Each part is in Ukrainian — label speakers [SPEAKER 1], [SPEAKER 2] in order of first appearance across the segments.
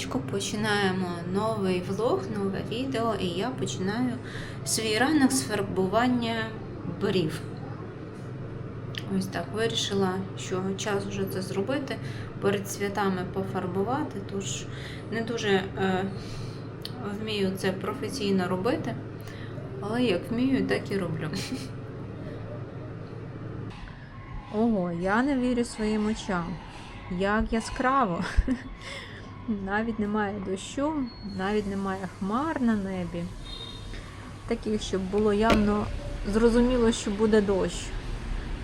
[SPEAKER 1] Раночку. Починаємо новий влог, нове відео, і я починаю свій ранок з фарбування брів. Ось так вирішила, що час вже це зробити, перед святами пофарбувати, тож не дуже е, вмію це професійно робити, але як вмію, так і роблю. Ого, я не вірю своїм очам. Як яскраво. Навіть немає дощу, навіть немає хмар на небі. Таких, щоб було явно зрозуміло, що буде дощ.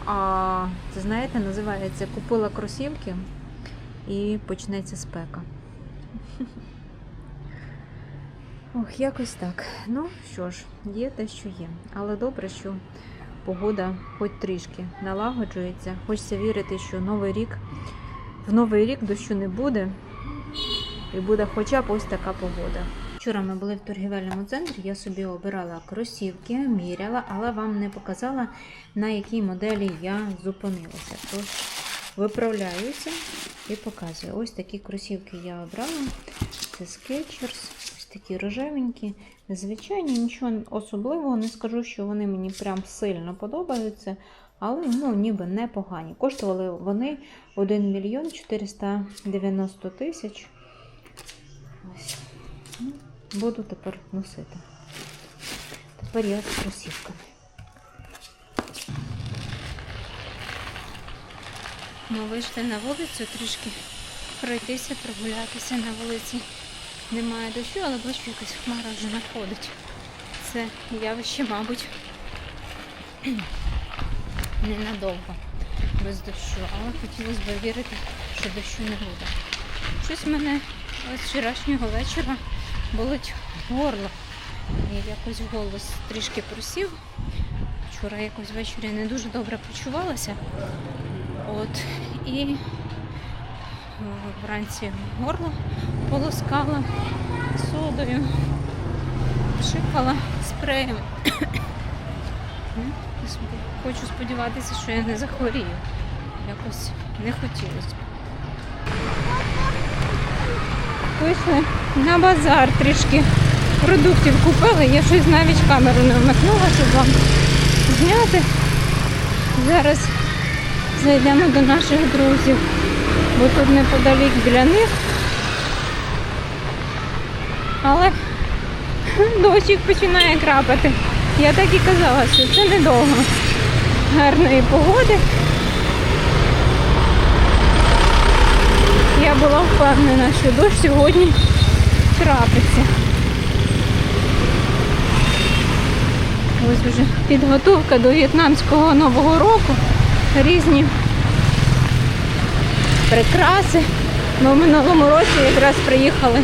[SPEAKER 1] А це, знаєте, називається купила кросівки і почнеться спека. Ох, якось так. Ну що ж, є те, що є. Але добре, що погода хоч трішки налагоджується. Хочеться вірити, що новий рік в новий рік дощу не буде, і буде хоча б ось така погода. Вчора ми були в торгівельному центрі, я собі обирала кросівки, міряла, але вам не показала, на якій моделі я зупинилася. Тож виправляюся і показую. Ось такі кросівки я обрала. Це Skechers, ось такі рожевенькі. Звичайні, нічого особливого, не скажу, що вони мені прям сильно подобаються. Але ну, ніби непогані. Коштували вони 1 мільйон 490 тисяч. Ну, Буду тепер носити. Тепер я з кросівками. Ми вийшли на вулицю трішки пройтися, прогулятися на вулиці. Немає дощу, але бачу, якась хмара вже находить. Це явище, мабуть ненадовго без дощу, але хотілося б вірити, що дощу не буде. Щось мене з вчорашнього вечора болить горло. І якось голос трішки просів. Вчора якось ввечері не дуже добре почувалася. От, і вранці горло полоскала содою, шикала спреєм. Хочу сподіватися, що я не захворію. Якось не хотілося Вийшли на базар трішки продуктів купили. Я щось навіть камеру не вмикнула, щоб вам зняти. Зараз зайдемо до наших друзів, бо тут неподалік біля них. Але дощик починає крапати. Я так і казала, що це недовго гарної погоди. Я була впевнена, що дощ сьогодні трапиться. Ось вже підготовка до в'єтнамського нового року. Різні прикраси. Ми в минулому році якраз приїхали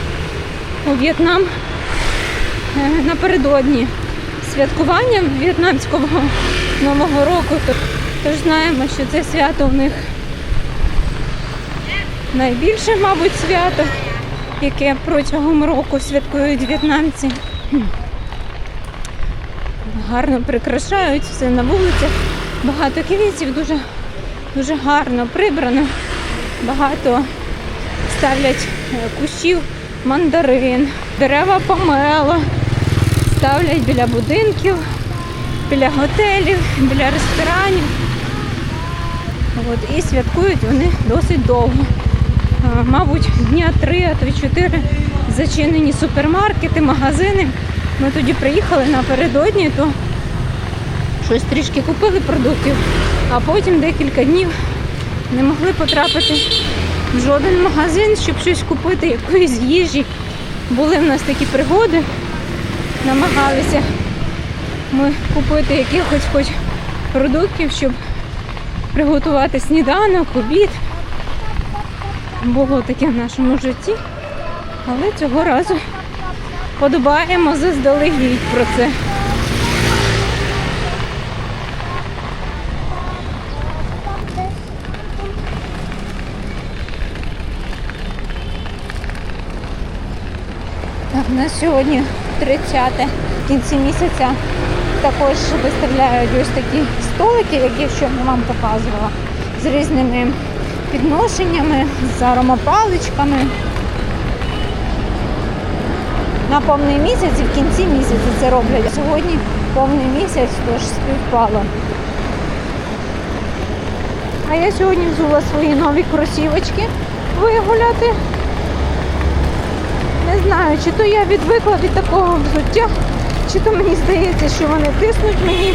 [SPEAKER 1] у В'єтнам е, напередодні святкування в'єтнамського нового року. Тож знаємо, що це свято в них найбільше, мабуть, свято, яке протягом року святкують в'єтнамці. Гарно прикрашають все на вулицях. Багато квітів, дуже, дуже гарно прибрано. Багато ставлять е, кущів мандарин, дерева помело ставлять біля будинків, біля готелів, біля ресторанів. От, і святкують вони досить довго. А, Мабуть, дня три, а то чотири зачинені супермаркети, магазини. Ми тоді приїхали напередодні, то щось трішки купили продуктів, а потім декілька днів не могли потрапити в жоден магазин, щоб щось купити, якоїсь їжі. Були в нас такі пригоди намагалися ми купити якихось хоч продуктів, щоб приготувати сніданок, обід. Було таке в нашому житті, але цього разу подобаємо заздалегідь про це. Так, у нас сьогодні 30 в кінці місяця також виставляють ось такі столики, які щойно вам показувала, з різними підношеннями, з аромапаличками. На повний місяць і в кінці місяця це роблять. Сьогодні повний місяць, тож співпало. А я сьогодні взула свої нові кросівочки вигуляти. Не знаю, чи то я відвикла від такого взуття, чи то мені здається, що вони тиснуть мені.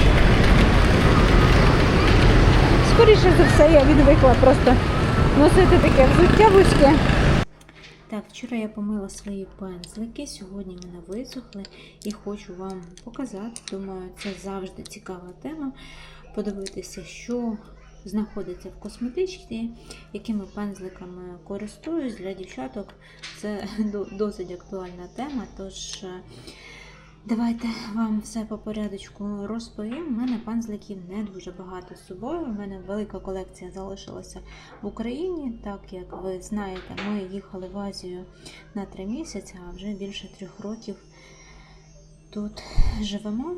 [SPEAKER 1] Скоріше за все, я відвикла просто носити таке взуття вузьке. Так, вчора я помила свої пензлики, сьогодні вони висохли і хочу вам показати. Думаю, це завжди цікава тема. Подивитися, що знаходиться в косметичці, якими пензликами користуюсь. Для дівчаток це досить актуальна тема. Тож е, давайте вам все по порядочку розповім. У мене пензликів не дуже багато з собою. У мене велика колекція залишилася в Україні. Так як ви знаєте, ми їхали в Азію на три місяці, а вже більше трьох років тут живемо.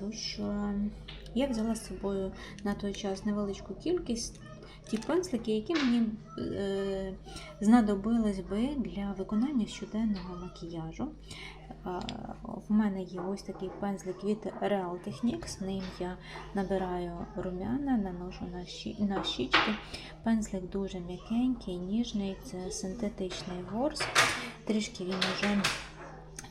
[SPEAKER 1] Тож е, я взяла з собою на той час невеличку кількість ті пензлики, які мені е, знадобились би для виконання щоденного макіяжу. Е, в мене є ось такий пензлик від Real Techniques. Ним я набираю румяна, наношу на, щі, на щічки. Пензлик дуже м'якенький, ніжний, це синтетичний ворс. Трішки він вже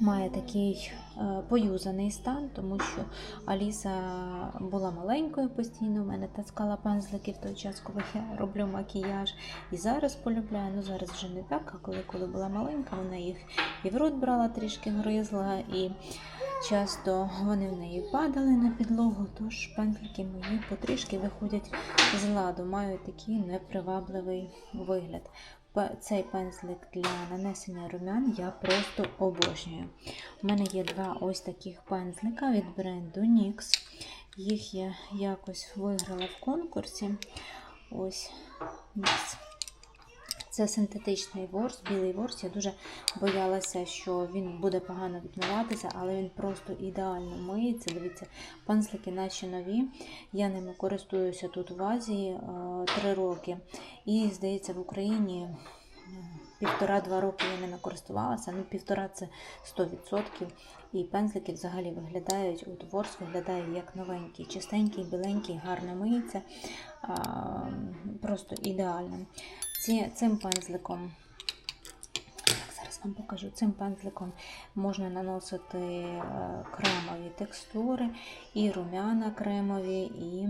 [SPEAKER 1] має такий е, поюзаний стан, тому що Аліса була маленькою постійно, у мене таскала пензлики в той час, коли я роблю макіяж. І зараз полюбляю. Ну зараз вже не так, а коли, коли була маленька, вона їх і в рот брала, трішки гризла, і часто вони в неї падали на підлогу, тож пензлики мої потрішки виходять з ладу, мають такий непривабливий вигляд. Цей пензлик для нанесення румян я просто обожнюю. У мене є два ось таких пензлика від бренду NYX. Їх я якось виграла в конкурсі. Ось NYX. Це синтетичний ворс, білий ворс. Я дуже боялася, що він буде погано відмиватися, але він просто ідеально миється. Дивіться, пензлики наче нові. Я ними користуюся тут в Азії 3 роки. І, здається, в Україні е, півтора-два роки я ними користувалася. Ну, півтора це 100%. І пензлики взагалі виглядають, от ворс виглядає як новенький, чистенький, біленький, гарно миється. Просто ідеально. Ці, цим пензликом, зараз вам покажу, цим пензликом можна наносити е, кремові текстури, і румяна кремові, і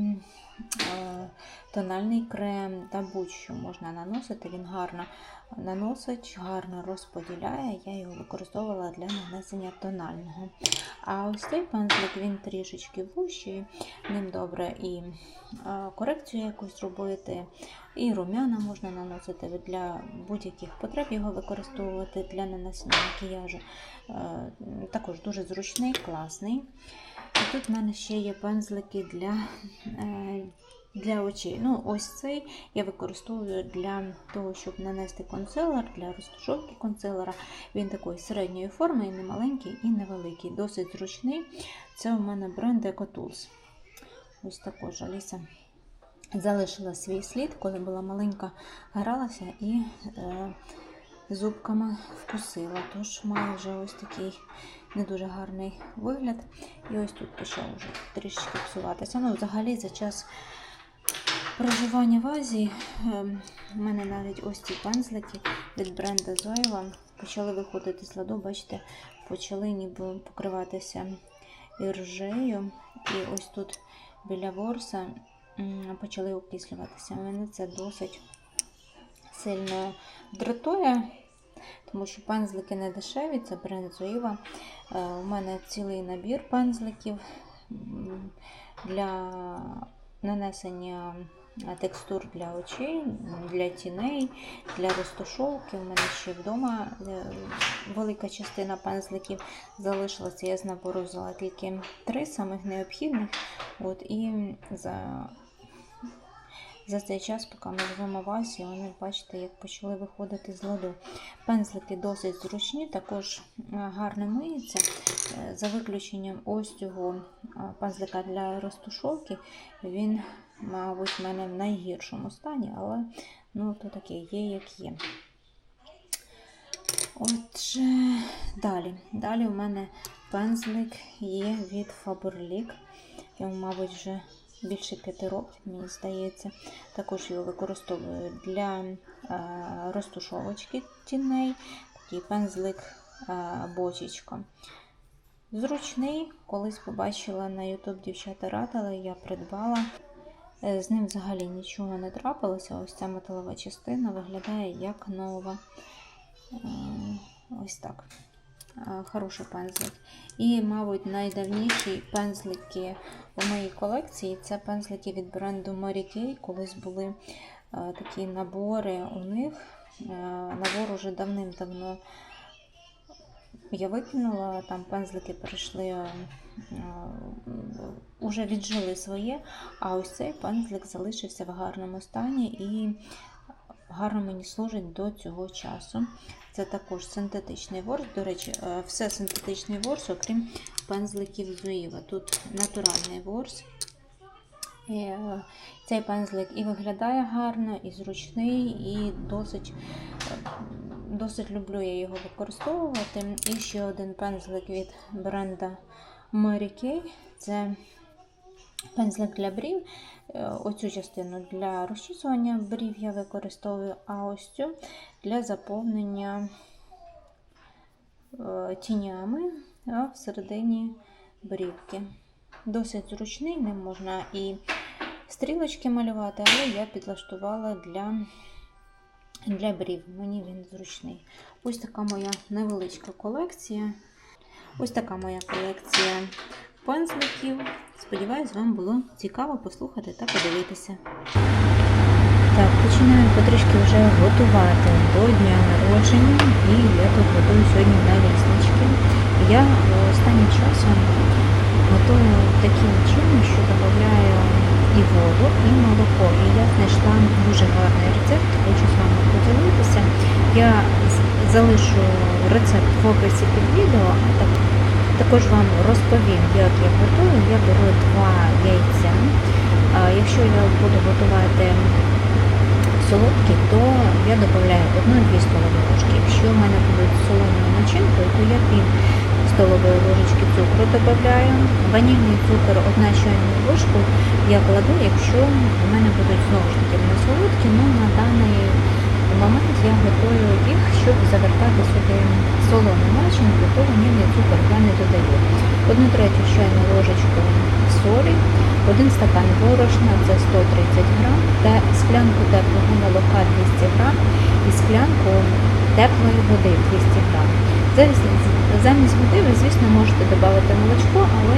[SPEAKER 1] е, тональний крем та будь-що можна наносити. Він гарно наносить, гарно розподіляє. Я його використовувала для нанесення тонального. А ось цей пензлик він трішечки вущий, ним добре і корекцію якусь робити, і румяна можна наносити для будь-яких потреб його використовувати для нанесення макіяжу. Також дуже зручний, класний. І тут в мене ще є пензлики для, е, для очей. Ну, ось цей я використовую для того, щоб нанести консилер, для розташовки консилера. Він такої середньої форми, і не маленький, і невеликий. Досить зручний. Це у мене бренд EcoTools. Ось також Аліса залишила свій слід, коли була маленька, гралася і е, зубками вкусила. Тож має вже ось такий не дуже гарний вигляд. І ось тут почав вже трішки псуватися. Ну, взагалі за час проживання в Азії ем, в мене навіть ось ці пензлики від бренду Zoeva почали виходити з ладу, бачите, почали ніби покриватися іржею. І ось тут біля ворса почали окислюватися. Мене це досить сильно дратує, тому що пензлики не дешеві, це бренд Zoeva. Е, У мене цілий набір пензликів для нанесення текстур для очей, для тіней, для розташовки. У мене ще вдома е, велика частина пензликів залишилася. Я з набору взяла тільки три самих необхідних. От, і за за цей час, поки ми живемо в Азії, вони, бачите, як почали виходити з ладу. Пензлики досить зручні, також е, гарно миються. Е, За виключенням ось цього е, пензлика для розтушовки, він, мабуть, в мене в найгіршому стані, але Ну, то таке є, як є. Отже, далі. Далі у мене пензлик є від Faberlic. Йому, мабуть, вже більше 5 років, мені здається. Також його використовую для е, розтушовочки тіней. Такий пензлик е, бочечка. Зручний, колись побачила на YouTube дівчата радили, я придбала. Е, З ним взагалі нічого не трапилося. Ось ця металова частина виглядає як нова. Ось так. Е, Хороший пензлик. І, мабуть, найдавніші пензлики у моїй колекції це пензлики від бренду Kay. Колись були е, такі набори у них. Е, Набор уже давним-давно я викинула, там пензлики прийшли, е, уже віджили своє, а ось цей пензлик залишився в гарному стані і гарно мені служить до цього часу. Це також синтетичний ворс. До речі, е, все синтетичний ворс, окрім пензликів Зуїва. Тут натуральний ворс. І, е, Цей пензлик і виглядає гарно, і зручний, і досить, е, досить люблю я його використовувати. І ще один пензлик від бренда Mary Kay. Це пензлик для брів. Е, Оцю частину для розчісування брів я використовую, а ось цю для заповнення е, тінями всередині брівки. Досить зручний, ним можна і стрілочки малювати, але я підлаштувала для, для брів. Мені він зручний. Ось така моя невеличка колекція. Ось така моя колекція пензликів. Сподіваюсь, вам було цікаво послухати та подивитися. Так, починаю потрішки вже готувати до дня народження, і я тут готую сьогодні наліснички. Я останнім часом готую таким чином, що додаю і воду, і молоко. І я знайшла дуже гарний рецепт, хочу з вами поділитися. Я залишу рецепт в описі під відео, а так, також вам розповім, як я готую. Я беру два яйця. Якщо я буду готувати солодкі, то я додаю 1-2 столові ложки. Якщо в мене будуть солоною начинкою, то я пів столової ложечки цукру додаю. Ванільний цукор 1 чайну ложку я кладу, якщо в мене будуть знову ж таки солодкі, ну на даний момент я готую їх, щоб завертати сюди солону начинку, то ванільний цукор я не додаю. Одну третю чайну ложечку солі, один стакан борошна, це 130 грам, та склянку теплого молока 200 грам і склянку теплої води 200 грам. Замість, води ви, звісно, можете додати молочко, але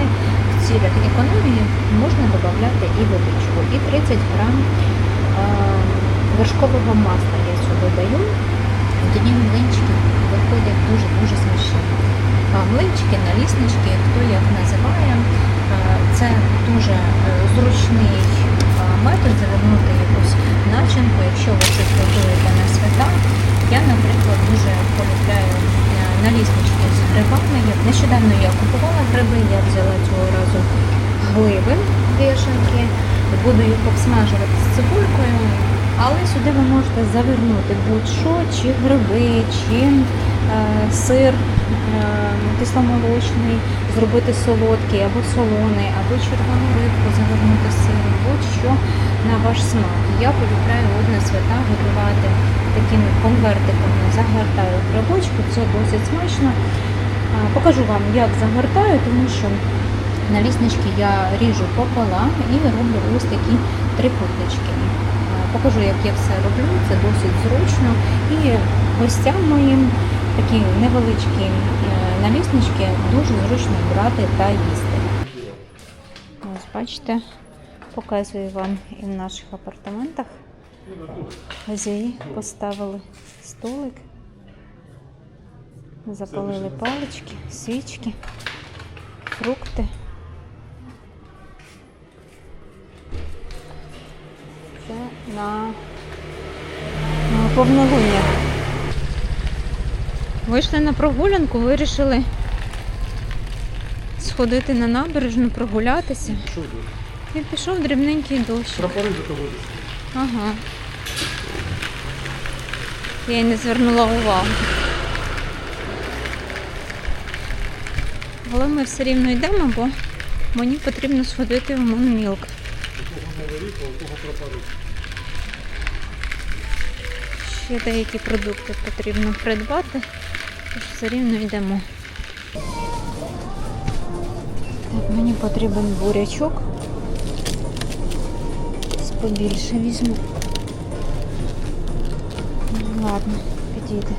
[SPEAKER 1] в цілях економії можна додати і водичку. І 30 грам вершкового масла я сюди даю. І тоді млинчики виходять дуже-дуже смачні. Млинчики, наліснички, хто як називає. Це дуже е, зручний метод завернути якусь начинку, якщо ви щось готуєте на свята. Я, наприклад, дуже полюбляю е, наліснички з грибами. Нещодавно я купувала гриби, я взяла цього разу гливи вішенки, буду їх обсмажувати з цибулькою. Але сюди ви можете завернути будь-що, чи гриби, чи е, сир е, кисломолочний, зробити солодкий або солоний, або червону рибку завернути з сиром, будь-що на ваш смак. Я полюбляю от на свята готувати такими конвертиками, загортаю грибочку, це досить смачно. Покажу вам, як загортаю, тому що наліснички я ріжу пополам і роблю ось такі трикутнички. Покажу, як я все роблю, це досить зручно. І гостям моїм такі невеличкі е, наліснички дуже зручно брати та їсти. Ось бачите, показую вам і в наших апартаментах. Хазяї поставили столик, запалили палички, свічки, фрукти. Це на, повнолуння. Вийшли на прогулянку, вирішили сходити на набережну, прогулятися. І пішов дрібненький дощ.
[SPEAKER 2] Прапори заводять.
[SPEAKER 1] Ага. Я й не звернула увагу. Але ми все рівно йдемо, бо мені потрібно сходити в Монмілк. Ще деякі продукти потрібно придбати, тож все рівно йдемо. Так, мені потрібен бурячок. Побільше візьму. Ладно, підійде.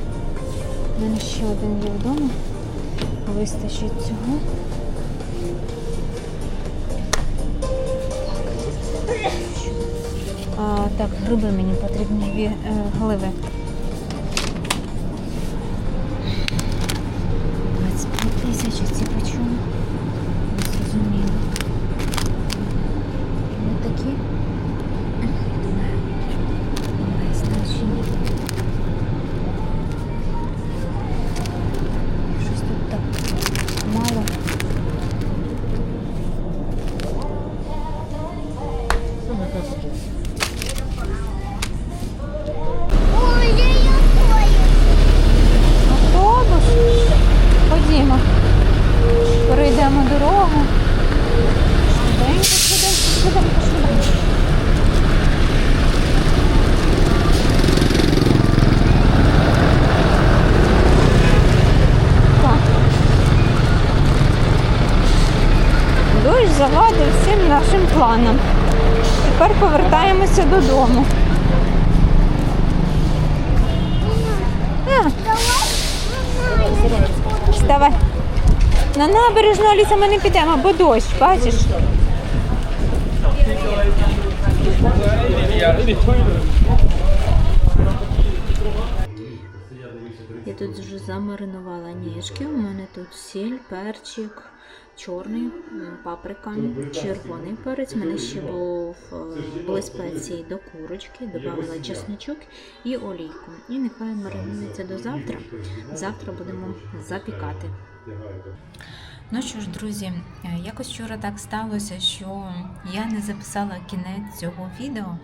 [SPEAKER 1] У мене ще один є вдома. Вистачить цього. Так, гриби мені потрібні дві е, гливи. Нашим планам. Тепер повертаємося додому. А, Вставай. На набережну Аліса ми не підемо, бо дощ, бачиш? Тут вже замаринувала ніжки. У мене тут сіль, перчик, чорний, паприка, червоний перець. У мене ще був, е, були до курочки, додавала чесночок і олійку. І нехай маринується до завтра. Завтра будемо запікати. Ну що ж, друзі, е, якось вчора так сталося, що я не записала кінець цього відео.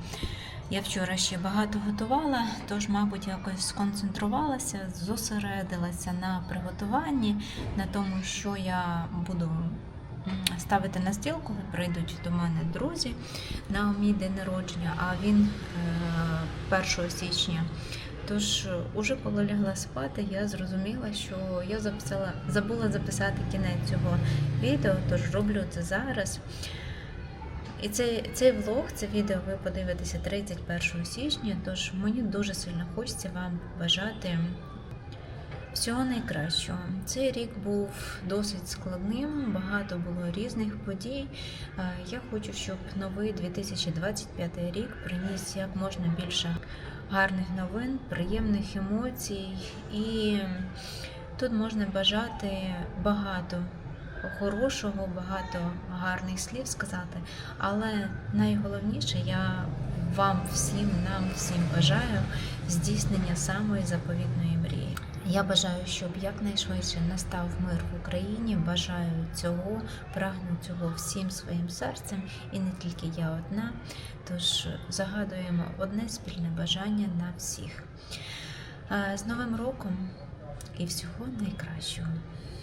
[SPEAKER 1] Я вчора ще багато готувала, тож, мабуть, якось сконцентрувалася, зосередилася на приготуванні, на тому, що я буду ставити на стіл, коли прийдуть до мене друзі на мій день народження, а він е, 1 січня. Тож, е, уже коли лягла спати, я зрозуміла, що я записала, забула записати кінець цього відео, тож роблю це зараз. І цей, цей влог, це відео ви подивитеся 31 січня, тож мені дуже сильно хочеться вам бажати всього найкращого. Цей рік був досить складним, багато було різних подій. Е, Я хочу, щоб новий 2025 рік приніс як можна більше гарних новин, приємних емоцій, і тут можна бажати багато хорошого, багато гарних слів сказати. Але найголовніше, я вам всім, нам всім бажаю здійснення самої заповітної мрії. Я бажаю, щоб якнайшвидше настав мир в Україні. Бажаю цього, прагну цього всім своїм серцем, і не тільки я одна. Тож загадуємо одне спільне бажання на всіх. Е, З Новим роком і всього найкращого!